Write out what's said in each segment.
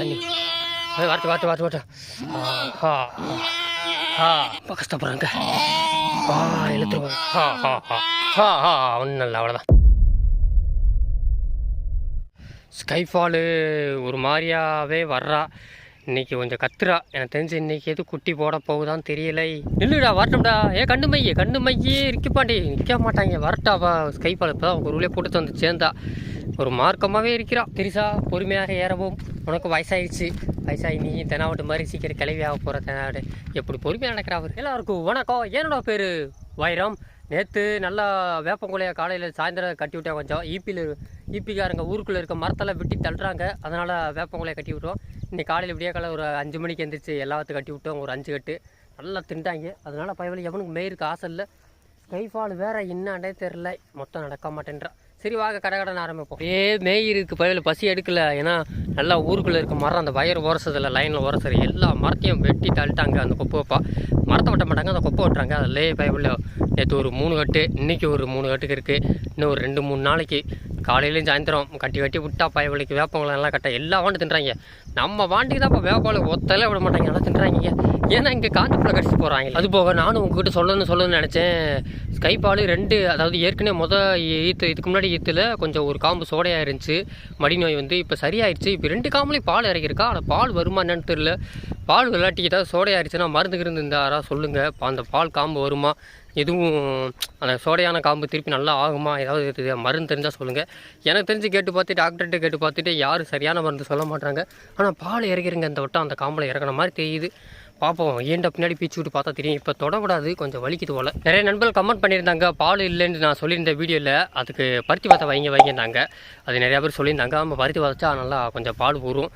தண்ணி. ஏய், வரட்டு வரட்டு வரட்டு வரட்டு ஹா ரொம்ப கஷ்டப்படுறாங்க. ஆ இழுத்துருவாங்க. ஹா ஹா ஹா ஹா ஹா ஒன்றும் இல்லை அவ்வளோதான் ஸ்கைஃபாலு ஒரு மாதிரியாவே வர்றா. இன்னைக்கு கொஞ்சம் கத்துறா. எனக்கு தெரிஞ்சு இன்னைக்கு எது குட்டி போட போகுதான்னு தெரியலை. நில்லுடா வரட்டும்டா. ஏ கண்ணு மையே கண்ணு மையே இருக்கிப்பாண்டி நிற்க மாட்டாங்க. வரட்டாவா ஸ்கைஃபால் இப்போ தான் ஒரு உள்ளே போட்டு வந்து சேர்ந்தா. ஒரு மார்க்கமாகவே இருக்கிறா. திரிசா பொறுமையாக ஏறவும் உனக்கு வயசாயிடுச்சு. வயசாகி நீ தெனாவட்டு மாதிரி சீக்கிரம் கிளவி ஆக போகிற தெனாவட்டு எப்படி பொறுமையாக நடக்கிறா அவர்? எல்லாருக்கும் வணக்கம். என்னோட பேர் வைரம். நேற்று நல்லா வேப்பங்குலையை காலையில் சாயந்தரம் கட்டி விட்டேன் கொஞ்சம். ஈபியில் ஈபிக்காரங்க ஊருக்குள்ளே இருக்க மரத்தெல்லாம் வெட்டி தள்ளுறாங்க. அதனால் வேப்பங்குலையை கட்டி விட்டோம் இன்னைக்கு காலையில் விடிய காலை ஒரு அஞ்சு மணிக்கு எந்திரிச்சு எல்லாத்தையும் கட்டி விட்டோம். ஒரு அஞ்சு கட்டு. நல்லா திண்டாங்க. அதனால் பயவலி எவனுக்கு மேயிருக்கு ஆசை இல்லை. கைஃபால் வேறு என்னாண்டே தெரில மொத்தம் நடக்க மாட்டேன்றான் சரி வாங்க கடை கடன் ஆரம்பிப்போம். ஏ மேய் இருக்கு பயவில் பசி எடுக்கல. ஏன்னா நல்லா ஊருக்குள்ளே இருக்க மரம் அந்த வயர் உரசதில் லைனில் உரசுற எல்லா மரத்தையும் வெட்டி தள்ளிட்டாங்க அந்த கொப்பை வைப்பா. மரத்தை வெட்ட மாட்டாங்க அந்த கொப்பை வெட்டுறாங்க. அதில் பயவில் நேற்று ஒரு மூணு கட்டு இன்றைக்கி ஒரு மூணு கட்டுக்கு இருக்குது இன்னும் ஒரு ரெண்டு மூணு நாளைக்கு காலையிலையும் சாயந்தரம் கட்டி கட்டி விட்டா பயவலிக்கு வேப்பங்களை எல்லாம் கட்ட எல்லா வாண்டு தின்றாங்க. நம்ம வாண்டிக்கு தான் இப்போ வேப்பாலை ஒத்தல விட மாட்டாங்க நல்லா தின்றாங்க ஏன்னா இங்கே காஞ்சிப்புல கடிச்சு போகிறாங்க அது போக நானும் உங்ககிட்ட சொல்லணும்னு சொல்லணும்னு நினச்சேன். ஸ்கைபாலு ரெண்டு அதாவது ஏற்கனவே முத ஈத்து இதுக்கு முன்னாடி ஈத்தில் கொஞ்சம் ஒரு காம்பு சோடையாக இருந்துச்சு. மடி நோய் வந்து இப்போ சரியாயிருச்சு. இப்போ ரெண்டு காம்புலையும் பால் இறக்கிருக்கா ஆனால் பால் வருமா என்னன்னு தெரியல. பால் விளையாட்டி சோடையாயிருச்சுன்னா மருந்து இருந்து இருந்தாரா சொல்லுங்கள் அந்த பால் காம்பு வருமா? எதுவும் அந்த சோடையான காம்பு திருப்பி நல்லா ஆகுமா? ஏதாவது மருந்து தெரிஞ்சால் சொல்லுங்கள் எனக்கு தெரிஞ்சு கேட்டு பார்த்துட்டு டாக்டர்கிட்ட கேட்டு பார்த்துட்டு யாரும் சரியான மருந்து சொல்ல மாட்டாங்க. ஆனால் பால் இறக்கிறங்க இந்த வட்டம் அந்த காம்பில் இறக்குன மாதிரி தெரியுது. பார்ப்போம் ஏன்டா பின்னாடி பீச்சு விட்டு பார்த்தா தெரியும். இப்போ தொடக்கூடாது கொஞ்சம் வலிக்குது போல். நிறைய நண்பர்கள் கமெண்ட் பண்ணியிருந்தாங்க. பால் இல்லைன்னு நான் சொல்லியிருந்த வீடியோவில் அதுக்கு பருத்தி வாத்தை வைங்க வைங்கன்னாங்க அது நிறையா பேர் சொல்லியிருந்தாங்க. நம்ம பருத்தி வச்சா நல்லா கொஞ்சம் பால் ஊறும்.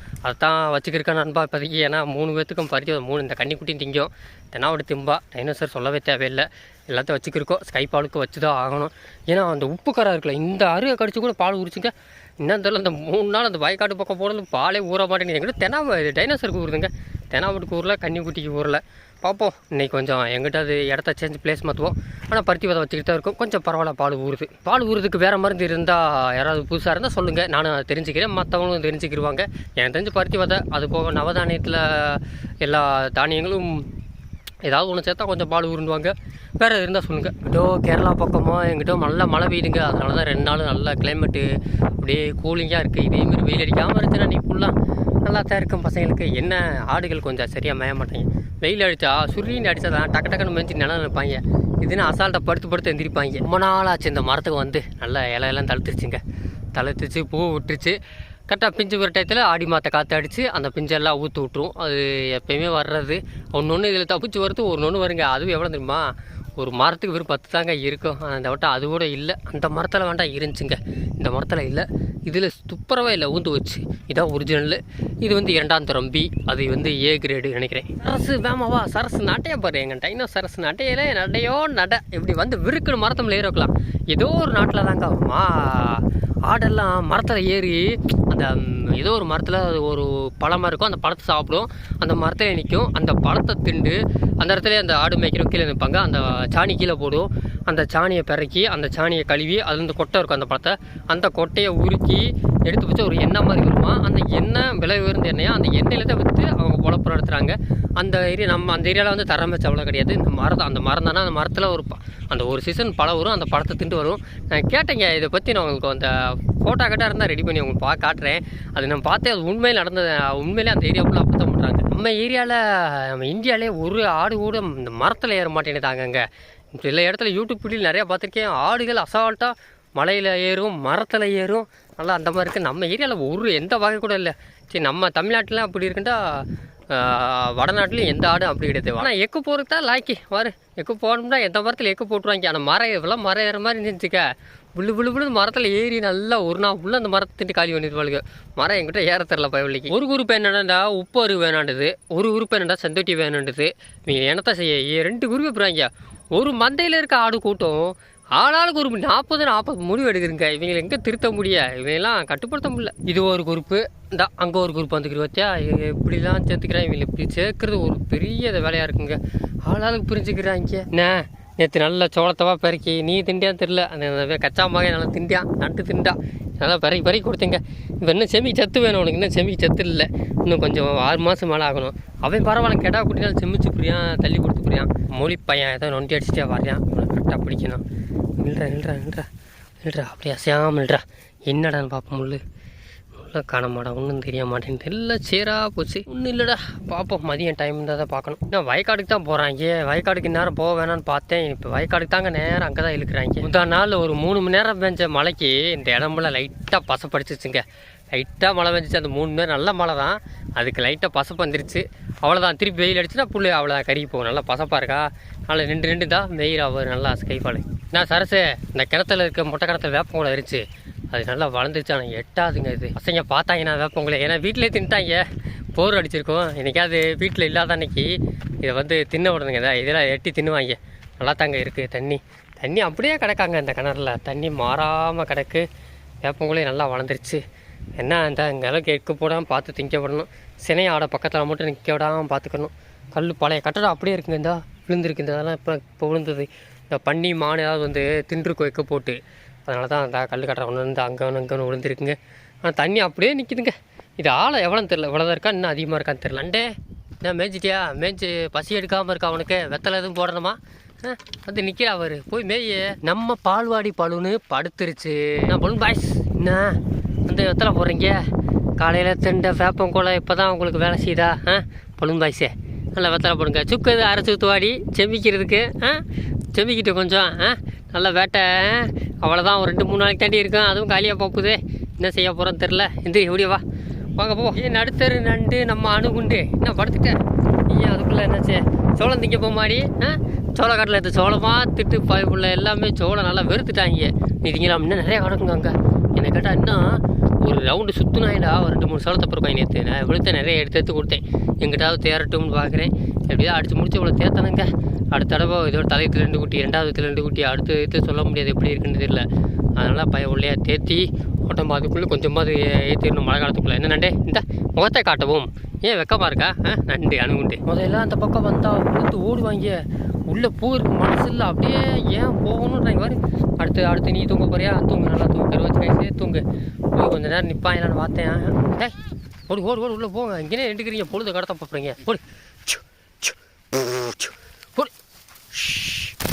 தான் வச்சுக்கிருக்கேன் நண்பா இப்போதைக்கு. ஏன்னா மூணு பேத்துக்கும் பருத்தி மூணு இந்த கன்னிக்குட்டி திங்கும். தென்னாவோட திம்பா டைனோசர் சொல்லவே தேவையில்லை. எல்லாத்தையும் வச்சுக்கிருக்கோம். ஸ்கை பாலுக்கு வச்சு தான் ஆகணும். ஏன்னா அந்த உப்பு கரை இருக்குல்ல இந்த அருகை கடிச்சு கூட பால் உரிச்சுங்க இன்னும் தெரியல அந்த மூணு நாள் அந்த வயக்காட்டு பக்கம் போனது பாலே ஊற மாட்டேங்குது. எங்கிட்ட தெனா டைனோசருக்கு ஊறுதுங்க. தெனாவட்டுக்கு ஊரில் கன்னிக்குட்டிக்கு ஊரில் பார்ப்போம். இன்னைக்கு கொஞ்சம் எங்கிட்ட அது இடத்த சேஞ்ச் பிளேஸ் மாற்றுவோம் ஆனால் பருத்தி விதை வச்சுக்கிட்டு தான் இருக்கும். கொஞ்சம் பரவாயில்ல பால் ஊறுது. பால் ஊறுறதுக்கு வேறு மருந்து இருந்தால் யாராவது புதுசாக இருந்தால் சொல்லுங்கள் நானும் தெரிஞ்சுக்கிறேன். மற்றவங்களும் தெரிஞ்சுக்கிடுவாங்க எனக்கு தெரிஞ்சு பருத்தி விதை அது போக நவதானியத்தில் எல்லா தானியங்களும் ஏதாவது ஒன்று சேர்த்தா கொஞ்சம் பால் உருண்டுவாங்க. வேறு இருந்தால் சொல்லுங்கள் எங்கிட்டோ கேரளா பக்கமாக எங்கிட்ட நல்லா மழை பெய்யுதுங்க. அதனால தான் ரெண்டு நாள் நல்லா கிளைமேட்டு அப்படியே கூலிங்காக இருக்குது இதேமாரி வெயில் அடிக்காமல் இருந்துச்சுன்னா நீ ஃபுல்லாக நல்லா தான் இருக்கும் பசங்களுக்கு. என்ன ஆடுகள் கொஞ்சம் சரியாக மேய மாட்டாங்க. வெயில் அடித்தா சுரின்னு அடித்தா தான் டக்கு டக்குன்னு மெஞ்சி நிலம் நிற்பாங்க. இதுன்னு அசால்ட்டை படுத்து படுத்து எந்திரிப்பாங்க. ரொம்ப நாள் ஆச்சு இந்த மரத்துக்கு வந்து. நல்லா இலையெல்லாம் தளர்த்துருச்சுங்க தளர்த்துச்சு பூ விட்டுருச்சு. கரெக்டாக பிஞ்சு வர டயத்தில் ஆடி மாற்ற காற்று அடித்து அந்த பிஞ்செல்லாம் ஊற்று விட்ரும் அது எப்பயுமே வர்றது. ஒன்று ஒன்று இதில் தப்பிச்சு வருது ஒன்று ஒன்று வருங்க. அதுவும் எவ்வளோ தெரியுமா? ஒரு மரத்துக்கு வெறும் பத்து தாங்க இருக்கும். அந்த வட்டம் அது கூட இல்லை. அந்த மரத்தில் வேண்டாம் இருந்துச்சுங்க. இந்த மரத்தில் இல்லை. இதில் துப்புரவே இல்லை ஊந்து வச்சு. இதான் ஒரிஜினல் இது வந்து இரண்டாம் தரம்பி அது வந்து ஏ கிரேடு நினைக்கிறேன். சரசு வேமாவா சரசு நட்டையை பாரு எங்கள் டைனோ சரசு நட்டையில நடையோ நட. இப்படி வந்து விருக்குன்னு மரத்தில் ஏறி வைக்கலாம். ஏதோ ஒரு நாட்டில் தாங்க. ஆடெல்லாம் மரத்தில் ஏறி அந்த ஏதோ ஒரு மரத்தில் ஒரு பழமாக இருக்கும். அந்த பழத்தை சாப்பிடும். அந்த மரத்தில் நிற்கும் அந்த பழத்தை திண்டு அந்த இடத்துல அந்த ஆடு மேய்க்கிறோம் கீழே நிற்பாங்க. அந்த சாணி கீழே போடும். அந்த சாணியை பிறக்கி அந்த சாணியை கழுவி அது வந்து கொட்டை இருக்கும் அந்த பழத்தை. அந்த கொட்டையை உருக்கி எடுத்து வச்சு ஒரு எண்ணெய் மாதிரி வருமா? அந்த எண்ணெய் விலை உயர்ந்த எண்ணெயை? அந்த எண்ணெயில் தான் விற்று அவங்க பொழப்பு நடத்துகிறாங்க அந்த ஏரியா நம்ம அந்த ஏரியாவில் வந்து தரம் வச்சு அவ்வளோ கிடையாது. இந்த மரம் அந்த மரம் தானே? அந்த மரத்தில் ஒரு ப- அந்த ஒரு சீசன் பழம் வரும் அந்த பழத்தை திண்டு வரும். நான் கேட்டேங்க இதை பற்றி நான் உங்களுக்கு அந்த ஃபோட்டோ கட்டாக இருந்தால் ரெடி பண்ணி உங்களுக்கு பா காட்டுறேன். அது நான் பார்த்தேன் அது உண்மையில் நடந்தது உண்மையிலே அந்த ஏரியாவுக்குள்ள அப்படி தான் பண்ணுறாங்க நம்ம ஏரியாவில் நம்ம இந்தியாவிலே ஒரு ஆடு கூட இந்த மரத்தில் ஏற மாட்டேங்குதாங்கங்க சில இடத்துல யூடியூப் வீடியோ நிறையா பார்த்துருக்கேன். ஆடுகள் அசால்ட்டாக மலையில் ஏறும் மரத்தில் ஏறும். நல்லா அந்த மாதிரி இருக்குது நம்ம ஏரியாவில் ஒரு எந்த வகை கூட இல்லை. சரி நம்ம தமிழ்நாட்டில் அப்படி இருக்குண்டா வடநாட்டிலையும் எந்த ஆடும் அப்படி கிடையாது. ஆனால் எக்கு போகிறதுக்கு தான் லாய்க்கு. வாரு எக்கு போகணும்னா எந்த மரத்தில் எக்கு போட்டுருவாங்க? ஆனால் மரம் இதெல்லாம் மரம் ஏற மாதிரி இருந்துச்சுக்க. புள்ளு புள்ளு புள்ளு மரத்தில் ஏறி நல்லா ஒரு நாள் ஃபுல்லாக அந்த மரத்தை காலி பண்ணிடுவாளுங்க மரம் எங்கிட்ட ஏற தெரில பயவலிக்கு ஒரு குரூப் என்னடா உப்பு அரு வேணாண்டுது ஒரு குரூப் என்னடா? செந்தொட்டி வேணாண்டுது நீங்கள் என்னத்தான் செய்ய ரெண்டு குரூப் போகிறாங்க ஒரு மந்தையில் இருக்க ஆடு கூட்டம் ஆளாளுக்கு ஒரு நாற்பது நாற்பது முடிவு எடுக்குதுங்க இவங்களை எங்கே திருத்த முடியாது இவங்கெல்லாம் கட்டுப்படுத்த முடியல. இது ஒரு குரூப்பு இந்த அங்கே ஒரு குரூப் வந்துக்கிற வச்சா இவங்க இப்படிலாம் சேர்த்துக்கிறாங்க. இவங்களை இப்படி சேர்க்கறது ஒரு பெரிய வேலையாக இருக்குங்க. ஆளாளுக்கு புரிஞ்சுக்கிறாங்க. என்ன? நேற்று நல்ல சோளத்தவா பெருக்கி. நீ திண்டியான்னு தெரில அந்த கச்சா மகன் நல்லா திண்டியான் நட்டு திண்டா நல்லா பெருக்கி பெருக்கி கொடுத்தீங்க. இப்போ இன்னும் செமிக்கு சத்து வேணும். உனக்கு இன்னும் செமிக்கு சத்து இல்லை. இன்னும் கொஞ்சம் ஆறு மாதம் மேலே ஆகணும். அவன் பரவாயில்ல. கெடா குட்டினாலும் செமிச்சு புரியான் தள்ளி கொடுத்து புரியான் மொழி பையன் ஏதோ நொண்டி அடிச்சுட்டே வரையான் கரெக்டாக பிடிக்கணும். நில்றா நில்றா நில்றா. நில்றா அப்படியே அசையாமல் நில்றா. என்னடான்னு பார்ப்போம் முள்ளு. முள்ள காண மாட்டா ஒன்றும் தெரிய மாட்டேங்குது எல்லாம் சேராக போச்சு. ஒன்றும் இல்லைடா. பார்ப்போம் மதியம் டைம் இருந்தால் தான் பார்க்கணும். நான் வயக்காடுக்கு தான் போகிறாங்க வயக்காடுக்கு நேரம் போக வேணாம்னு பார்த்தேன். இப்போ வயக்காடுக்கு தாங்க நேரம் அங்கே தான் இழுக்கிறாங்க. முந்தா நாள் ஒரு மூணு மணி நேரம் பெஞ்ச மலைக்கு இந்த இடம்புல லைட்டாக பசப்படிச்சிச்சுங்க லைட்டாக மழை பெஞ்சிச்சு. அந்த மூணு மணி நேரம் நல்ல மழை தான் அதுக்கு லைட்டாக பசப்பு வந்துருச்சு. அவ்வளோதான் திருப்பி வெயில் அடிச்சுன்னா புல் அவ்வளோதான் கருகி போகும். நல்லா பசப்பாக இருக்கா? நல்லா ரெண்டு ரெண்டு தான் வெயில் ஆகும் நல்லா ஸ்கைஃபால் நான் சரசு இந்த கிணத்துல இருக்க மொட்டை கிணத்துல வேப்பங்குளம் இருந்துச்சு அது நல்லா வளர்ந்துருச்சு. ஆனால் எட்டாதுங்க இது. பசங்க பார்த்தாங்கன்னா வேப்பங்குளம் ஏன்னா வீட்டிலே தின்ட்டாங்க போர் அடிச்சிருக்கோம். என்றைக்காவது வீட்டில் இல்லாத அன்னைக்கு இதை வந்து தின்ன விடணுங்க. இதை இதெல்லாம் எட்டி தின்னுவாங்க. நல்லா தாங்க இருக்குது தண்ணி. தண்ணி அப்படியே கிடக்காங்க இந்த கிணறுல. தண்ணி மாறாமல் கிடக்கு. வேப்பங்குளம் நல்லா வளர்ந்துருச்சு. என்ன இந்த இங்கெல்லாம் கேட்க போடாமல் பார்த்து திங்க விடணும். சினை ஆடை பக்கத்தில் மட்டும் நிற்க விடாமல் பார்த்துக்கணும். கல் பழைய கட்டடம் அப்படியே இருக்குங்க இந்தா. விழுந்துருக்கு இந்த. அதெல்லாம் இப்போ இப்போ விழுந்தது. இந்த பன்னி மான் ஏதாவது வந்து தின்றுக்கு வைக்க போட்டு. அதனால தான் அந்த கல் கட்டடம் ஒன்று வந்து அங்கே ஒன்று அங்கே ஒன்று விழுந்துருக்குங்க. ஆனால் தண்ணி அப்படியே நிற்கிதுங்க இது ஆளை எவ்வளோன்னு தெரில இவ்வளோதான் இருக்கா இன்னும் அதிகமாக இருக்கான்னு தெரில அண்டே என்ன மேய்ச்சிட்டியா மேய்ச்சி பசி எடுக்காமல் இருக்கா அவனுக்கு வெத்தலை எதுவும் போடணுமா? வந்து நிற்கிறா அவர் போய் மேய. நம்ம பால்வாடி பழுன்னு படுத்துருச்சு. நான் பலூன் பாய்ஸ்? என்ன? வந்து வெத்தலை போடுறீங்க காலையில் திண்ட வேப்பங்கோலை இப்போ தான் உங்களுக்கு வேலை செய்யுதா? ஆ? பலூன் பாய்ஸே. நல்லா வெத்தலை போடுங்க. சுக்கு இது அரைச்சி துவாடி செமிக்கிறதுக்கு ஆ? செமிக்கிட்டு கொஞ்சம் ஆ? நல்லா வேட்டை. அவ்வளோதான் ஒரு ரெண்டு மூணு நாளைக்கு தாண்டி இருக்கும். அதுவும் காலியாக போகுது. என்ன செய்ய போகிறோம் தெரில எந்த எப்படியவா வாங்க போ. ஏன் நடுத்தரு நண்டு நம்ம அணுகுண்டு. என்ன படுத்துட்டேன் ஏன் அதுக்குள்ளே என்னாச்சு? சோளம் திங்க போக ஆ? சோளக்காட்டில் எடுத்து சோளமாக திட்டு பாய்ப்புள்ள எல்லாமே சோளம் நல்லா வெறுத்துட்டாங்க. நீ இன்னும் நிறைய கிடக்குங்க அங்கே. என்னை கேட்டால் இன்னும் ஒரு ரவுண்டு சுற்றுனாயிடா ஒரு ரெண்டு மூணு சோளத்தை பிறப்பாங்க நேற்று நான் விழுத்த நிறைய எடுத்து எடுத்து கொடுத்தேன். எங்கிட்டாவது தேரட்டும்னு பார்க்குறேன். எப்படியோ அடித்து முடிச்சு இவ்வளோ தேத்தனுங்க அடுத்த தடவை இதோட தலையத்தில் ரெண்டு குட்டி ரெண்டாவது ரெண்டு குட்டி அடுத்த விதத்தில் சொல்ல முடியாது எப்படி இருக்குன்னு தெரியல. அதனால் பையன் உள்ளே தேத்தி ஓட்டம் அதுக்குள்ளே கொஞ்சமாவது ஏற்றிடணும் மழை காலத்துக்குள்ளே. என்ன நண்டே? இந்த முகத்தை காட்டவும். ஏன் வெக்கமாக இருக்கா? நண்டு அணுகுண்டு. முதல்ல அந்த பக்கம் வந்தால் விழுந்து ஓடுவாங்க. உள்ளே பூ இருக்கு மனசு இல்லை அப்படியே ஏன் போகணுன்றாங்க மாதிரி அடுத்து அடுத்து நீ தூங்க போறியா? தூங்கு நல்லா தூங்க. கருவத்து கைசே தூங்கு. போய் கொஞ்ச நேரம் நிற்பாங்களான்னு பார்த்தேன் டேய் ஓடு ஓடு ஓடு உள்ளே போங்க. இங்கேயே ரெண்டுக்கிறீங்க பொழுது கடத்த பார்க்குறீங்க ஓடு. ஓடு.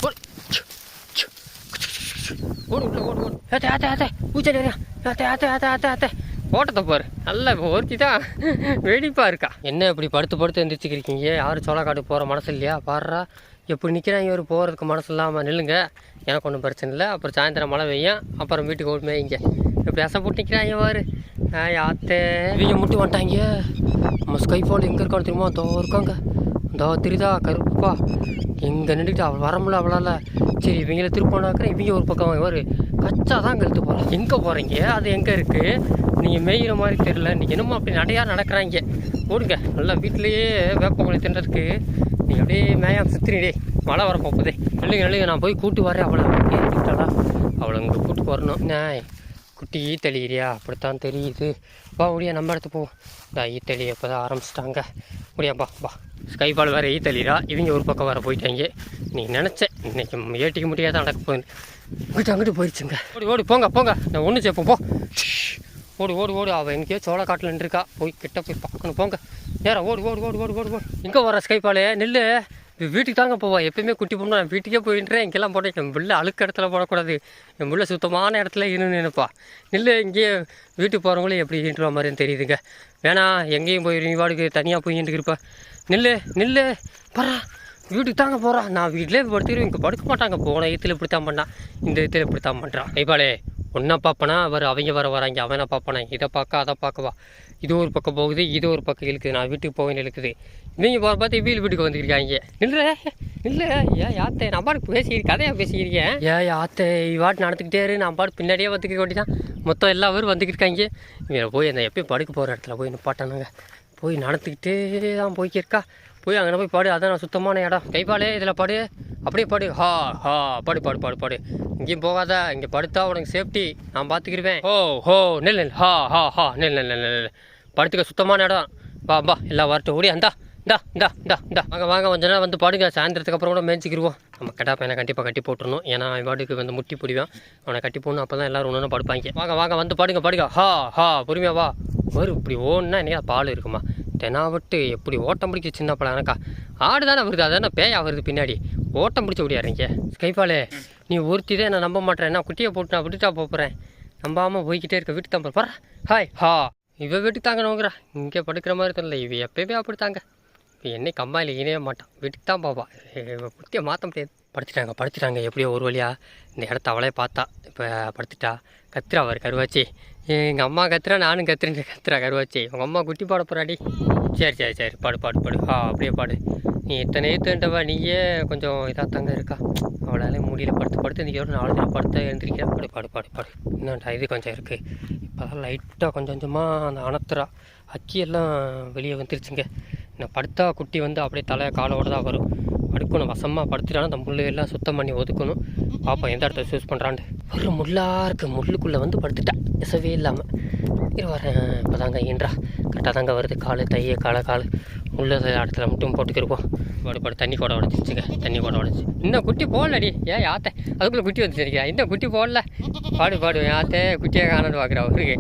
ஓடு. ஓடு உள்ள ஓடு ஓடு. ஏத்தே ஏத்தே ஏத்தே. பூச்செடி ஏத்தே ஏத்தே ஏத்தே ஏத்தே. ஓட்டத்தை பாரு. நல்ல ஒருத்தி தான் வெடிப்பா இருக்கா. என்ன இப்படி படுத்து படுத்து எந்திரிச்சுக்கிறீங்க யாரும் சோளக்காட்டுக்கு போகிற மனசு இல்லையா? பாடுறா எப்படி நிற்கிறாங்க இவர்? போகிறதுக்கு மனசு இல்லாமல் நில்லுங்க. எனக்கு ஒன்றும் பிரச்சனை இல்லை. அப்புறம் சாயந்தரம் மழை பெய்யும். அப்புறம் வீட்டுக்கு ஓட்டுமே இங்கே. இப்படி அசைப்பட்டு நிற்கிறாங்க பாரு. ஆ யாத்தே இவங்க முட்டி வந்துட்டாங்க. நம்ம ஸ்கை எங்கே இருக்கான்னு தெரியுமா? தோ இருக்காங்க. தோ தெரியுதா கருப்பா? எங்கே நின்றுட்டு அவள் வர முடியல அவளால். சரி இவங்கள திருப்பானாக்கிறேன் இவங்க ஒரு பக்கம் ஒரு கச்சா தான் கழுத்து போகிறேன் எங்கே போகிறீங்க அது எங்கே இருக்குது நீங்கள் மேய்கிற மாதிரி தெரியல. நீங்கள் என்னமோ அப்படி நடையா நடக்கிறாங்க. ஓடுங்க நல்லா வீட்டிலேயே வேப்பங்குழி தின்றதுக்கு நீங்கள் அப்படியே மேயாம் சுத்திரிடே மழை வரப்போகுதே. நல்லுங்க நல்லுங்க நான் போய் கூட்டு வரேன் அவளை. ஏறிட்டாளா? அவளை இங்கே கூட்டு வரணும். நான் குட்டி ஈத்தளியா அப்படித்தான் தெரியுது. வா முடியா நம்ம இடத்து போவோம். இந்த ஈத்தளி இப்போ தான் ஆரம்பிச்சிட்டாங்க முடியா பா பா ஸ்கைபால் வேறு ஈத்தளிரா இவங்க ஒரு பக்கம் வர போயிட்டாங்க. நீ நினச்சேன் இன்னைக்கு ஏட்டிக்க முடியாத நடக்க போகுது. இங்கிட்டு அங்கிட்டு போயிடுச்சுங்க ஓடி ஓடி போங்க போங்க. நான் ஒன்று சேர்ப்போம் போ. ஓடு ஓடு ஓடு. அவள் எங்கேயோ சோளக்காட்டில் நின்றுருக்கா. போய் கிட்ட போய் பார்க்கணும் போங்க. நேரம் ஓடு ஓடு ஓடு ஓடு ஓடு ஓடி. இங்கே வர ஸ்கைபாலே நில்லு. வீட்டுக்கு தாங்க போவோம் எப்பயுமே குட்டி பொண்ணு நான் வீட்டுக்கே போயின்றேன். இங்கெல்லாம் போட்டேன் என் பிள்ளை அழுக்க இடத்துல போடக்கூடாது. என் பிள்ளை சுத்தமான இடத்துல இருந்து நினைப்பா. நில்லு இங்கேயே வீட்டுக்கு போகிறவங்களே எப்படி ஈன்ற மாதிரின்னு தெரியுதுங்க. வேணாம் எங்கேயும் போய் நீ வாடுக்கு தனியாக போய் இருப்பா. நில்லு நில்லு. பரா வீட்டுக்கு தாங்க போகிறா நான் வீட்டிலே படுத்துக்கிறேன் இங்கே படுக்க மாட்டாங்க. போன இடத்துல இப்படி தான் பண்ணான் இந்த இடத்துல இப்படி தான் பண்ணுறான் ஐபாலே. ஒன்றா பார்ப்பனா அவர் அவங்க வர வராங்க அவனை பார்ப்பனா இதை பார்க்க அதை பார்க்கவா. இது ஒரு பக்கம் போகுது இது ஒரு பக்கம் இழுக்குது. நான் வீட்டுக்கு போவேன்னு இழுக்குது. இவங்க போகிற பார்த்து வீல் வீட்டுக்கு வந்துருக்காங்க. நில்ல நில்ல. ஏன் யாத்தே நான் பாட்டு பேசிக்கிறேன் கதையாக பேசிக்கிறேன் ஏன் யாத்தே இவாட்டு நடந்துக்கிட்டே இரு. நான் பாட்டு பின்னாடியே வந்துக்க வேண்டிதான் மொத்தம் எல்லா பேரும் வந்துக்கிருக்காங்க. இவங்க போய் அந்த எப்பயும் படுக்க போகிற இடத்துல போய் நிப்பாட்டானுங்க போய் நடந்துக்கிட்டே தான் போய்க்கிருக்கா. போய் அங்கே போய் பாடு. அதான் நான் சுத்தமான இடம். கைப்பாலே இதில் பாடு. அப்படியே படு. ஹா ஹா படு படு படு படு. இங்கேயும் போகாத. இங்கே படுத்தா உனக்கு சேஃப்டி நான் பார்த்துக்கிருவேன் ஓ ஹோ நெல் நெல் ஹா ஹா ஹா நெல் நெல் நெல் நெல் படுத்துக்க சுத்தமான இடம். வா வா எல்லாம் வரட்டும். ஓடி அந்தா டா டா டா டா. வாங்க வாங்க கொஞ்ச நேரம் வந்து பாடுங்க. சாயந்தரத்துக்கு அப்புறம் கூட மேய்ச்சிக்கிருவோம் நம்ம கட்டா பையனை கண்டிப்பாக கட்டி போட்டுருணும் ஏன்னா அவன் பாட்டுக்கு வந்து முட்டி பிடிவான் அவனை கட்டி போடணும். அப்போ தான் எல்லோரும் ஒன்று படுப்பாங்க. வாங்க வாங்க வந்து பாடுங்க பாடுங்க. ஹா ஹா பொறுமையா வா. வரும் இப்படி ஓடுனா என்னையா? பால் இருக்குமா? தெனாவட்டு எப்படி ஓட்டம் பிடிக்க சின்ன பழம் ஆடு தானே வருது அதானே பேயா வருது பின்னாடி? ஓட்டம் பிடிச்ச முடியாருங்க ஸ்கைபாலே நீ ஒருத்தி தான் நான் நம்ப மாட்டேன் நான் குட்டியை போட்டு நான் விட்டுட்டா போகிறேன் நம்பாமல் போய்கிட்டே இருக்க வீட்டு தான் போகிறேன் ஹாய் ஹா. இவ வீட்டுக்கு தாங்க நோங்குறா. இங்கே படுக்கிற மாதிரி தெரியல. இவ எப்பயுமே அப்படி தாங்க என்னை கம்பாயில் இணைய மாட்டான். வீட்டுக்கு தான் பார்ப்பான் இவ குட்டியை மாற்ற முடியாது. படுத்துட்டாங்க படுத்துட்டாங்க எப்படியோ ஒரு வழியாக இந்த இடத்த அவளே பார்த்தா. இப்போ படுத்துட்டா. கத்துறா அவர் கருவாச்சி. எங்கள் அம்மா கத்துறா நானும் கத்துறேன். கத்துறா கருவாச்சி. உங்கள் அம்மா குட்டி பாட போகிறாடி சரி சரி சரி. பாடு பாடு பாடு. ஆ அப்படியே பாடு. நீ இத்தனை ஏற்றுண்டவா நீயே கொஞ்சம் இதாக தாங்க இருக்கா? அவளால முடியல. படுத்து படுத்து இன்றைக்கி ஒரு நாலு தினம் படுத்து எழுந்திரிக்கிறா. பாடு பாடு பாடு பாடு. இன்னும் இது கொஞ்சம் இருக்குது இப்போ தான் லைட்டாக கொஞ்சம் கொஞ்சமாக அந்த அணத்துறா. அக்கியெல்லாம் வெளியே வந்துருச்சுங்க. நான் படுத்தா குட்டி வந்து அப்படியே தலை காலோட தான் வரும். படுக்கணும் வசமாக படுத்துட்டாலும் அந்த முள்ளு எல்லாம் சுத்தம் பண்ணி ஒதுக்கணும். பார்ப்போம் எந்த இடத்த சூஸ் பண்ணுறான்ட்டு ஒரு முள்ளாக இருக்கு முள்ளுக்குள்ளே வந்து படுத்துட்டா. எசவே இல்லாமல் இரு வரேன். இப்போ தாங்க ஈன்றா கரெக்டாக தாங்க வருது. காலு தைய காலை கால். உள்ள இடத்துல மட்டும் போட்டுக்கிருப்போம். பாடு பாடு தண்ணி கூட உடச்சிச்சுங்க தண்ணி கூட உடச்சி இன்னும் குட்டி போடலடி. ஏன் யாத்தே அதுக்குள்ளே குட்டி வந்துச்சிருக்கியா இன்னும் குட்டி போடல. பாடு பாடு யாத்தே குட்டியை காணன்னு பார்க்குறா அவருக்கு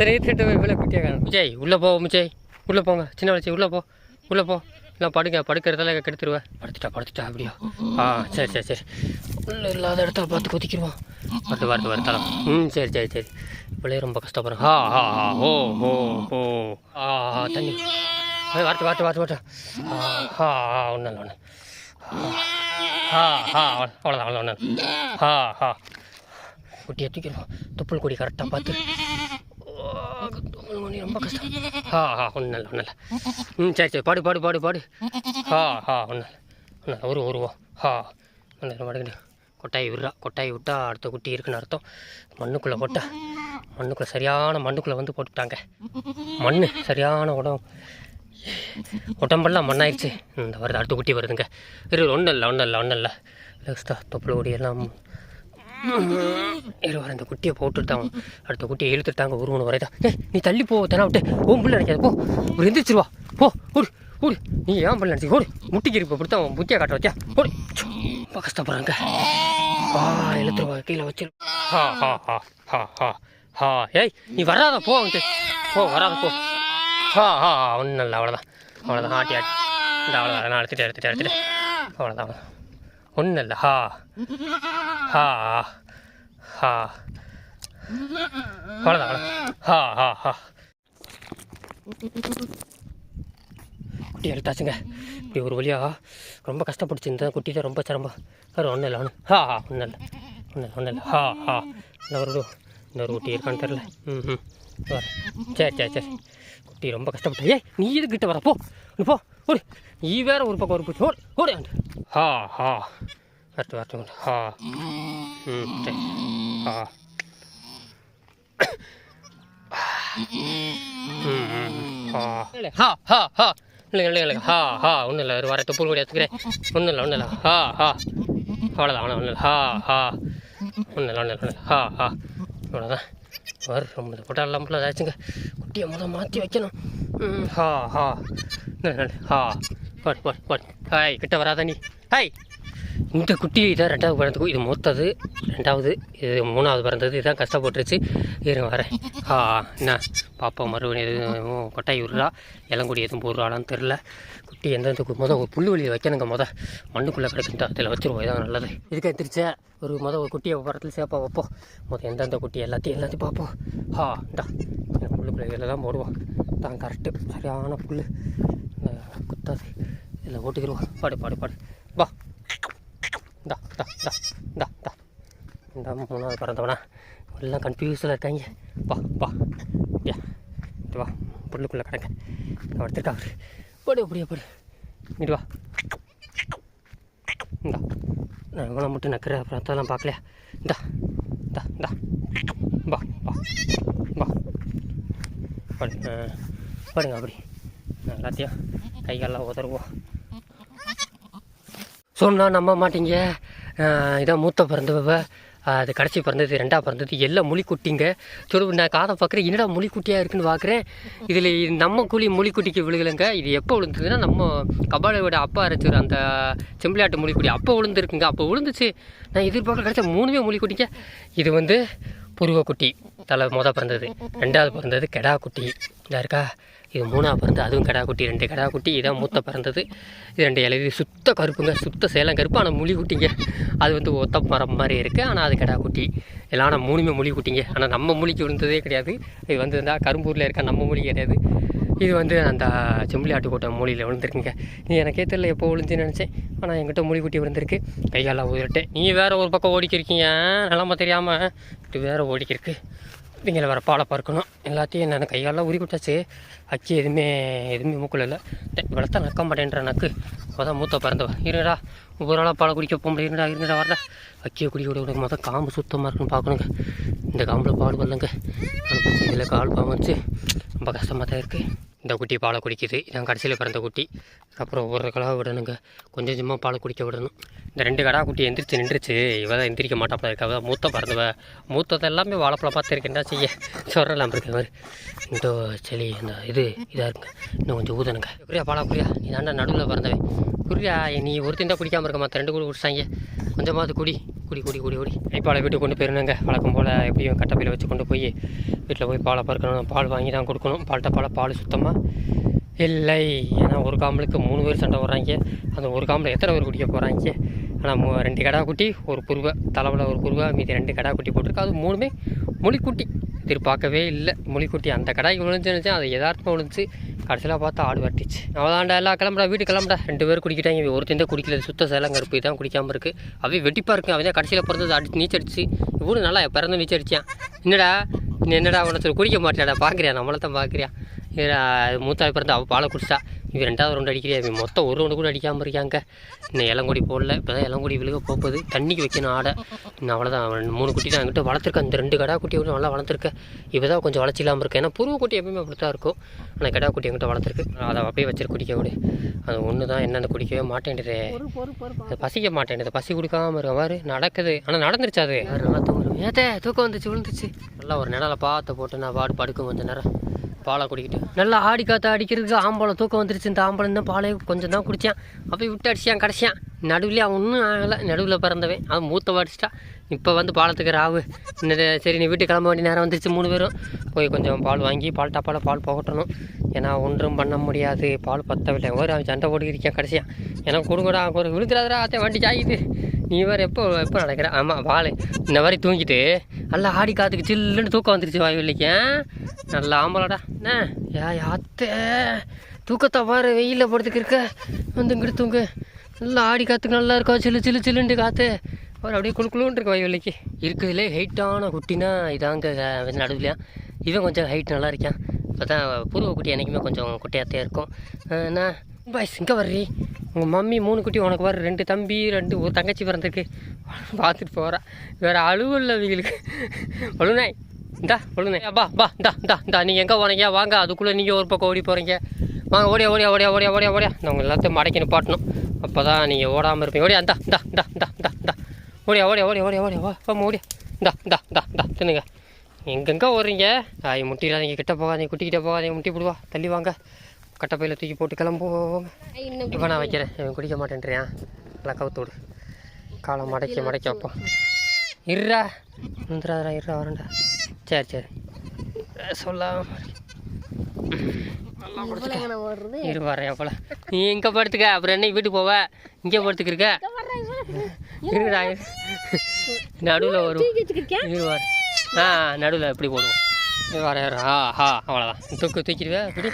சரி திட்டு போய் குட்டியாக காணும். விஜய் உள்ளே போ விஜய் உள்ளே போங்க. சின்ன வளர்ச்சி உள்ளே போ. உள்ளே போ. இல்லை படுங்க. படுக்கிறதெல்லாம் கெடுத்துருவேன் படுத்துட்டா படுத்துட்டா அப்படியா. ஆ சரி சரி சரி. உள்ள இல்லாத இடத்துல பார்த்து கொதிக்கிடுவோம் பார்த்து பார்த்து வருத்தாலும் ம் சரி சரி சரி. பிள்ளைய ரொம்ப கஷ்டப்படுறேன் ஹா ஹா ஹா ஹோ ஹோ ஹோ. ஆ ஹா தண்ணி. ஏய், வரட்டு வரட்டு வரட்டு வரட்டு ஹா ஹா ஒன்றும் இல்லை ஒன்று ஹா ஹா அவ்வளோதான் அவ்வளோ ஒன்று ஹா ஹா. குட்டியை தூக்கிடுவோம். துப்புள் கொடி கரெக்டாக பார்த்து. ரொம்ப கஷ்டம் ஹா ஹா ஒன்றும் இல்லை ஒன்றும் இல்லை. ம் சரி சரி பாடு பாடு பாடு பாடு. ஹா ஹா ஒன்றும் இல்லை ஒன்றும் இல்லை ஒரு உருவம் ஹா ஒன்றும் இல்லை கொட்டாய் விடுறா கொட்டாய் விட்டா அடுத்த குட்டி இருக்குன்னு அர்த்தம். மண்ணுக்குள்ளே போட்டா. மண்ணுக்குள்ளே சரியான மண்ணுக்குள்ளே வந்து போட்டுட்டாங்க. மண் சரியான உடம்பு. உடம்பெல்லாம் மண்ணாயிடுச்சு. இந்த வருது அடுத்த குட்டி வருதுங்க. இரு ஒன்றும் இல்லை ஒன்றும் இல்லை ஒன்றும் இல்லை. லேஸ்டா தொப்புள் கொடி எல்லாம் இரு அந்த குட்டியை போட்டுட்டாங்க. அடுத்த குட்டியை இழுத்துட்டாங்க. உருவனு வரைதா ஏ நீ தள்ளி போ தானே விட்டு. ஓம் பிள்ளை நினைக்காது. போ. ஒரு எந்திரிச்சிருவா. போ ஓடு ஓடு. நீ ஏன் பிள்ளை நினச்சி? ஓடு. முட்டிக்கு இருப்ப இப்படி அவன் புத்தியை காட்ட வச்சா ஓடு. ரொம்ப கஷ்டப்படுறாங்க. ஆ இழுத்துருவா. கீழே வச்சிரு. ஹா ஹா ஹா ஹா ஹா ஹா. ஏய் நீ வராத. போ வந்துட்டு போ வராத. போ. ஹா ஹா ஒன்றும் இல்லை அவ்வளோதான் அவ்வளோதான் ஆட்டி ஆட்டி. இந்த அவ்வளோதான் நான் எடுத்துகிட்டு எடுத்துகிட்டு எடுத்துகிட்டு அவ்வளோதான் அவ்வளோதான் ஒன்றும் இல்லை ஹா ஹா. ஹா அவ்வளோதான் ஹா ஹா ஹா. குட்டி எடுத்தாச்சுங்க இப்படி ஒரு வழியா ரொம்ப கஷ்டப்பட்டுச்சு. இந்த குட்டி தான் ரொம்ப சிரமம். வேறு ஒன்றும் இல்லை ஒன்று ஹா ஹா ஒன்றும் இல்லை. ஒன்றும் இல்லை ஒன்றும் இல்லை. ஹா ஹா. இன்னொரு இன்னொரு குட்டி இருக்கான்னு தெரில ம் ம். சரி சரி சரி. குட்டி ரொம்ப கஷ்டப்பட்டு. ஏய் நீ இது கிட்ட வரப்போ போ. ஓடி. ஈ வேற ஒரு பக்கம் ஒரு பூச்சி ஓடி ஓடு ஹா ஹா. வரட்டு வரட்டு ஹா. ம் சரி ஹா. ஹா. ஹா ஹா. இல்லைங்க இல்லைங்க இல்லைங்க. ஹா ஹா. ஒன்றும் இல்லை வர தொப்புள் கூட எடுத்துக்கிறேன். ஒன்றும் இல்லை ஒன்றும் இல்லை. ஹா ஹா. அவ்வளோதான் அவ்வளோ ஒன்றும் இல்லை. ஹா ஹா. ஒன்றும் இல்லை ஒன்றும் இல்லை ஹா ஹா. அவ்வளோதான் ரொம்ப ஏதாச்சுங்க குட்டியை முதல் மாற்றி வைக்கணும். ஹா ஹா. ஆ பட் பட் ஹாய் கிட்ட வராத நீ ஹாய் இந்த குட்டி இதான் ரெண்டாவது பிறந்தது இது மூத்தது ரெண்டாவது இது மூணாவது பிறந்தது இதுதான் கஷ்டப்பட்டுருச்சு இருங்க வரேன் ஆ என்ன பாப்பா மறுபடியும் எதுவும் கொட்டாய் விடுறா இளங்குடி எதுவும் போடுறாளான்னு தெரில குட்டி எந்தெந்த கு- ஒரு புல் வழியை வைக்கணுங்க மொதல் மண்ணுக்குள்ளே கிடக்குன்ட்டு அதில் வச்சுருவோம் இதான் நல்லது இதுக்கு எத்திரிச்ச ஒரு மொதல் ஒரு குட்டியை படத்தில் சேர்ப்பா வைப்போம் மொதல் எந்தெந்த குட்டி எல்லாத்தையும் எல்லாத்தையும் பார்ப்போம் ஹா இந்தா இந்த புல்லுக்குள்ளே இதில் தான் போடுவோம் தான் கரெக்டு சரியான புல் குத்தாது. இல்லை ஓட்டிக்கிடுவோம் பாடு பாடு பாடு. வா. தா தா தா தா இந்தா. இந்த மூணாவது பிறந்தவனா. எல்லாம் கன்ஃபியூஸில் இருக்காங்க. வா வா. யா வா. புல்லுக்குள்ளே கிடங்க நான் எடுத்துருக்கா அவரு. போடு அப்படியே போடு. இங்கிட்டு வா. இந்தா. நான் இவ்வளோ மட்டும் நக்கிற அப்புறம் அதெல்லாம் பார்க்கலையா? இந்தா இந்தா இந்தா. வா வா வா. படு பாடுங்க அப்படி. எல்லாத்தையும். கை காலெல்லாம் சொன்னால் நம்ப மாட்டீங்க. இதான் மூத்த பிறந்தவ அது கடைசி பிறந்தது ரெண்டாக பிறந்தது எல்லாம் முழிக்குட்டிங்க சொல்லு நான் காதை பார்க்குறேன் என்னடா முழிக்குட்டியாக இருக்குன்னு பார்க்குறேன். இதில் நம்ம கூலி முழிக்குட்டிக்கு விழுகலைங்க. இது எப்போ விழுந்ததுன்னா நம்ம கபாலோட அப்பா அரைச்சர் அந்த செம்பிளாட்டு முழிக்குட்டி அப்போ விழுந்துருக்குங்க. அப்போ விழுந்துச்சு. நான் எதிர்பார்க்க கிடச்ச மூணுமே முழிக்குட்டிங்க இது வந்து புருவக்குட்டி தலை மொதல் பிறந்தது. ரெண்டாவது பிறந்தது கெடா குட்டி. இதாக இருக்கா? இது மூணாவது பிறந்து அதுவும் கடா குட்டி ரெண்டு கடா குட்டி இதான் மூத்த பிறந்தது. இது ரெண்டு இலை இது சுத்த கருப்புங்க சுத்த சேலம் கருப்பு ஆனால் முழி குட்டிங்க. அது வந்து ஒத்த மரம் மாதிரி இருக்குது ஆனால் அது கடா குட்டி எல்லாம் ஆனால் மூணுமே முழி குட்டிங்க. ஆனால் நம்ம மொழிக்கு விழுந்ததே கிடையாது. இது வந்து இருந்தால் கரும்பூரில் இருக்க நம்ம மொழி கிடையாது. இது வந்து அந்த செம்பிளி ஆட்டுக்கோட்டை மூலியில் விழுந்திருக்குங்க. நீ எனக்கே தெரியல எப்போ விழுந்துன்னு நினச்சேன். ஆனால் என்கிட்ட மூலி குட்டி விழுந்திருக்கு. கைகாலாம் உதிரட்டேன் நீ வேறு ஒரு பக்கம் ஓடிக்கிருக்கீங்க நிலம தெரியாமல் இது வேற ஓடிக்கிருக்கு. இவங்கள வர பாலை பறக்கணும். எல்லாத்தையும் நான் கையாலாம் உரி விட்டாச்சு அக்கி எதுவுமே எதுவுமே மூக்கில் இல்லை. இவ்வளோத்தான் நக்க மாட்டேன்ற நக்கு அப்போதான் மூத்த பிறந்தவ. இருடா ஒவ்வொரு நாளாக பாலை குடிக்க போக முடியும் இருடா இருடா வரடா. அக்கியை குடிக்க விட விட மொதல் காம்பு சுத்தமாக இருக்குன்னு பார்க்கணுங்க. இந்த காம்பில் பால் வரலங்க. இதில் கால் பாம்பு வச்சு ரொம்ப கஷ்டமாக தான் இருக்குது இந்த குட்டி பாலை குடிக்குது. இதான் கடைசியில் பிறந்த குட்டி. அப்புறம் ஒவ்வொரு கடாவை விடணுங்க. கொஞ்சம் கொஞ்சமாக பாலை குடிக்க விடணும். இந்த ரெண்டு கடா குட்டி எந்திரிச்சு நின்றுச்சு. இவ தான் எந்திரிக்க மாட்டாப்பில் இருக்கா அவள் மூத்த பிறந்தவ. மூத்தது எல்லாமே வாழைப்பழம் பார்த்துருக்கேன்டா செய்ய? சொல்கிறலாம் இருக்கேன் மாதிரி இந்த செளி அந்த இது இதாக இருக்குங்க இன்னும் கொஞ்சம் ஊதணுங்க. எப்படியா பாலா குடியா நீ தாண்டா நடுவில் பிறந்தவன் குறியா நீ ஒருத்தன் தான் குடிக்காமல் இருக்க மற்ற ரெண்டு கூட குடிச்சாங்க. கொஞ்சமாவது குடி. குடி குடி குடி குடி. பாலை வீட்டுக்கு கொண்டு போயிருந்தாங்க. வழக்கம் போல் எப்படியும் கட்டப்பையில் வச்சு கொண்டு போய் வீட்டில் போய் பாலை பறக்கணும். பால் வாங்கி தான் கொடுக்கணும். பால்கிட்ட பாலை பால் சுத்தமாக இல்லை. ஏன்னா ஒரு காம்பளுக்கு மூணு பேர் சண்டை வர்றாங்க அந்த ஒரு காம்பில் எத்தனை பேர் குடிக்க போகிறாங்க ஆனால் மூ ரெண்டு கடா குட்டி ஒரு குருவை தலைவில் ஒரு குருவை மீதி ரெண்டு கடா குட்டி போட்டிருக்கு. அது மூணுமே மொழிக்குட்டி. எதிர்பார்க்கவே இல்லை. மொழிக்குட்டி அந்த கடாய்க்கு விழுந்துருந்துச்சு அது எதார்த்தமாக விழுந்துச்சு. கடைசியில் பார்த்தா ஆடு வரட்டிச்சு அவதாண்டா எல்லாம் கிளம்புடா வீட்டு கிளம்புடா. ரெண்டு பேர் குடிக்கிட்டாங்க. இவன் ஒருத்தன் தான் குடிக்கல. சுத்த சேலம் கருப்பு தான் குடிக்காமல் இருக்குது அவன் வெட்டிப்பாக இருக்கு. அவன் தான் கடைசியில் பிறந்தது. அடிச்சு நீச்சடிச்சு. இவ்வளோ இவனு நல்லா பிறந்து நீச்சடிச்சான். என்னடா? நீ என்னடா உனத்தில் குடிக்க மாட்டேடா பார்க்குறியா நம்மளை தான் பார்க்குறியா மூத்தாய் பிறந்து அவள் பாலை குடிச்சா. இவன் ரெண்டாவது ரவுண்டு அடிக்கிறியா? இவன் மொத்தம் ஒரு ரவுண்டு கூட அடிக்காமல் இருக்காங்க. இன்னும் இளங்கொடி போடல. இப்போ தான் இளங்கொடி விழுக போகுது. தண்ணிக்கு வைக்கணும் ஆடை. இன்னும் அவ்வளோதான் அவன் மூணு குட்டி தான் என்கிட்ட வளர்த்துருக்கேன். அந்த ரெண்டு கடா குட்டி கூட நல்லா வளர்த்துருக்கேன். இப்போ தான் கொஞ்சம் வளர்ச்சி இல்லாமல் இருக்கு ஏன்னா புருவ குட்டி எப்பயுமே அப்படி தான் இருக்கும். ஆனால் கடா குட்டி என்கிட்ட வளர்த்துருக்கு. அதை அப்படியே வச்சிரு குடிக்க விடு. அது ஒன்று தான் என்ன அந்த குடிக்கவே மாட்டேன்டுது அது பசிக்க மாட்டேங்குது பசி கொடுக்காமல் இருக்க மாதிரி நடக்குது. ஆனால் நடந்துருச்சு அது. யார் நல்லா தூங்குறோம் ஏத்தே தூக்கம் வந்துச்சு விழுந்துச்சு. நல்லா ஒரு நிழல பார்த்து போட்டு நான் பாடு படுக்கும் கொஞ்சம் நேரம். பாலை குடிக்கிட்டு. நல்லா ஆடி காற்று அடிக்கிறதுக்கு ஆம்பளம் தூக்கம் வந்துருச்சு. இந்த ஆம்பளம் தான் பாலை கொஞ்சம் தான் குடித்தான் அப்போ விட்டு அடிச்சான் கடைசியான் நடுவில் அவன் ஒன்றும் ஆகலை. நடுவில் பிறந்தவன். அவன் மூத்த அடிச்சிட்டா இப்போ வந்து பாலத்துக்கு ராவு. இன்னது சரி நீ வீட்டுக்கு கிளம்ப வேண்டிய நேரம் வந்துருச்சு மூணு பேரும். போய் கொஞ்சம் பால் வாங்கி பால் டப்பால் பால் போகட்டணும். ஏன்னா ஒன்றும் பண்ண முடியாது. பால் பத்தவில்லை. ஒரு அவன் சண்டை போட்டுக்கிறிக்கான் கடைசியாக எனக்கு கொடுங்கடா ஒரு விழுந்துடாதடா அத்தை வண்டி ஜாயிது நீ வேறு எப்போ எப்போ நடக்கிற? ஆமாம் வாழை இந்த மாதிரி தூங்கிட்டு நல்லா ஆடி காத்துக்கு சில்லுன்னு தூக்கம் வந்துருச்சு வாய் வெள்ளிக்கு நல்லா ஆம்பளாடா. என்ன? யா யாத்தே தூக்கத்தை பாரு வெயிலில் போகிறதுக்கு இருக்க. வந்து இங்கிட்டு தூங்கு. நல்லா ஆடி காத்துக்கு நல்லா இருக்கும் சில்லு சில்லு சில்லுன்ட்டு காற்று அவர் அப்படியே குழு குழுன்னு இருக்கு வயவெளிக்கு இருக்கிறதுலே ஹைட்டான குட்டினா இதாங்க நடுவில்லையா இவன் கொஞ்சம் ஹைட் நல்லா இருக்கான். இப்போ தான் பூர்வ குட்டி என்றைக்குமே கொஞ்சம் குட்டியாகத்தே இருக்கும். என்ன? பாய்ஸ் இங்கே வர்றீ. உங்கள் மம்மி மூணு குட்டி உனக்கு வர ரெண்டு தம்பி ரெண்டு ஒரு தங்கச்சி பிறந்திருக்கு பார்த்துட்டு போகிறா வேறு அளவு இல்லை அவங்களுக்கு ஒழுநாய் இந்தா ஒழுநாய் பா பா இந்தா இந்தா இந்தா நீங்கள் எங்கே போனீங்க? வாங்க அதுக்குள்ளே நீங்கள் ஒரு பக்கம் ஓடி போகிறீங்க வாங்க ஓடியா ஓடியா ஓடியா ஓடியா ஓடியா ஓடியா. நான் உங்கள் எல்லாத்தையும் மடக்கி நிப்பாட்டணும் அப்போ தான் நீங்கள் ஓடாமல் இருப்பீங்க. ஓடியா இந்தா இந்தா இந்தா இந்தா இந்தா இந்தா. ஓடியா ஓடியா ஓடியா ஓடியா ஓடியா. வா வாமா ஓடியா. இந்தா இந்தா இந்தா இந்தா தின்னுங்க எங்கெங்கே ஓடுறீங்க? ஆய் முட்டிடாதீங்க. கிட்ட போகாதீங்க. குட்டிக்கிட்டே போகாதீங்க. முட்டி போடுவா. தள்ளி வாங்க. கட்டப்பையில் தூக்கி போட்டு கிளம்புவோங்க இப்போ நான் வைக்கிறேன். இவன் குடிக்க மாட்டேன்றியா? நல்லா கவுத்து விடு காலை மடக்கி மடக்கி வைப்போம். இருடா. வந்துடாதடா இருடா வரேன்டா. சரி சரி. சொல்லாம இரு. வரேன் போல நீ எங்கே படுத்துக்க. அப்புறம் என்ன வீட்டுக்கு போவ? இங்கே படுத்துக்கிருக்க இருக்குடா நடுவில் வரும் இரு வர ஆ நடுவில் எப்படி போடுவோம். வர இரு. ஆ ஹா அவ்வளோதான் தூக்கு தூக்கிடுவே இப்படி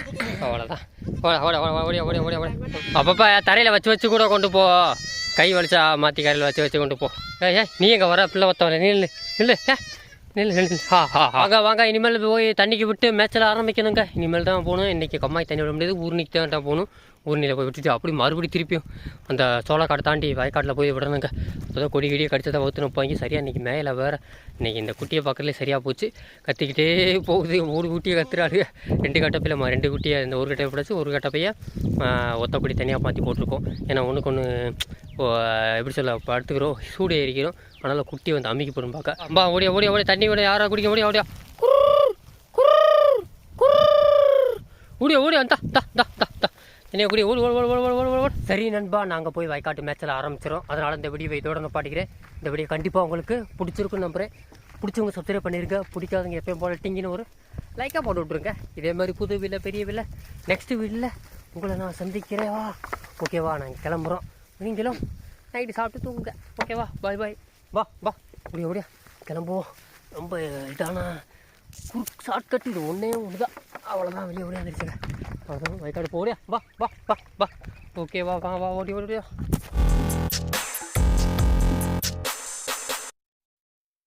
அவ்வளோதான் ஓட ஓட ஓட ஓடியா ஓடியா ஓடியா ஓடியா அப்பப்போ தரையில் வச்சு வச்சு கூட கொண்டு போ. கை வலிச்சா மாற்றி கரையில் வச்சு வச்சு கொண்டு போ. ஏ ஏய் நீ எங்கே வர பிள்ளை ஒத்தவரை நில்லு நில்லு ஏ நில்லு நில்லு ஹா ஹா வாங்க வாங்க இனிமேல் போய் தண்ணிக்கு விட்டு மேட்சில் ஆரம்பிக்கணுங்க. இனிமேல் தான் போகணும். இன்றைக்கி கம்மாய் தண்ணி விட முடியாது. ஊர்னிக்கு தான் போகணும். ஊர்நிலை போய் விட்டுட்டு அப்படி மறுபடியும் திருப்பியும் அந்த சோளக்காட்டை தாண்டி வயக்காட்டில் போய் விடணுங்க. அப்போ கொடி கிடியை கடிச்சதை வகுத்துன்னு போய் சரியாக இன்றைக்கி மேலே வேறு. இன்றைக்கி இந்த குட்டியை பக்கத்துலேயே சரியாக போச்சு. கத்திக்கிட்டே போகுது. மூணு குட்டியை கத்துறாரு ரெண்டு கட்டப்பையில் ரெண்டு குட்டியை இந்த ஒரு கட்டப்பை பிடிச்சி ஒரு கட்டப்பையை ஒத்தப்படி தனியாக மாற்றி போட்டிருக்கோம். ஏன்னா ஒன்றுக்கு ஒன்று எப்படி சொல்ல படுத்துக்கிறோம். சூடு எரிக்கிறோம் அதனால் குட்டி வந்து அமைக்க போடும் பார்க்க அம்மா ஓடியா ஓடியா ஓடியா. தண்ணி ஓடியா யாரா குடிக்க ஓடியா. ஓடியா ஓடியா ஓடியா. தா தா தா தா. என்ன கூடிய ஓடு ஓடு ஓடு ஓடு ஓடு ஓடு சரி நண்பா நாங்கள் போய் வாய்க்காட்டு மேட்சில் ஆரம்பிச்சிடும் அதனால் இந்த வீடியோவை இதோட நான் பாட்டிக்கிறேன் இந்த வீடியோ கண்டிப்பாக உங்களுக்கு பிடிச்சிருக்குன்னு நம்புகிறேன் பிடிச்சவங்க சப்ஸ்கிரைப் பண்ணிருங்க. பிடிக்காதவங்க எப்பயும் போல டிங்கின்னு ஒரு லைக்காக போட்டு விட்ருங்க இதே மாதிரி புது வீட்டில் பெரிய வீட்டில் நெக்ஸ்ட் வீட்டில் உங்களை நான் சந்திக்கிறேன். வா. ஓகேவா நாங்கள் கிளம்புறோம். நீங்களும் நைட்டு சாப்பிட்டு தூங்குங்க. ஓகேவா பாய் பாய் வா வா. அப்படியே அப்படியே கிளம்புவோம். ரொம்ப இதான? குறுக்கு ஷார்ட்கட் இது ஒன்றே ஒன்று தான் அவ்வளோதான் வெளியே ஓடியா வந்துருச்சுங்க. அவ்வளோதான் வயக்காடு போகலையா வா வா வா வா. ஓகே வா வா வா ஓடி ஓடி ஓடியா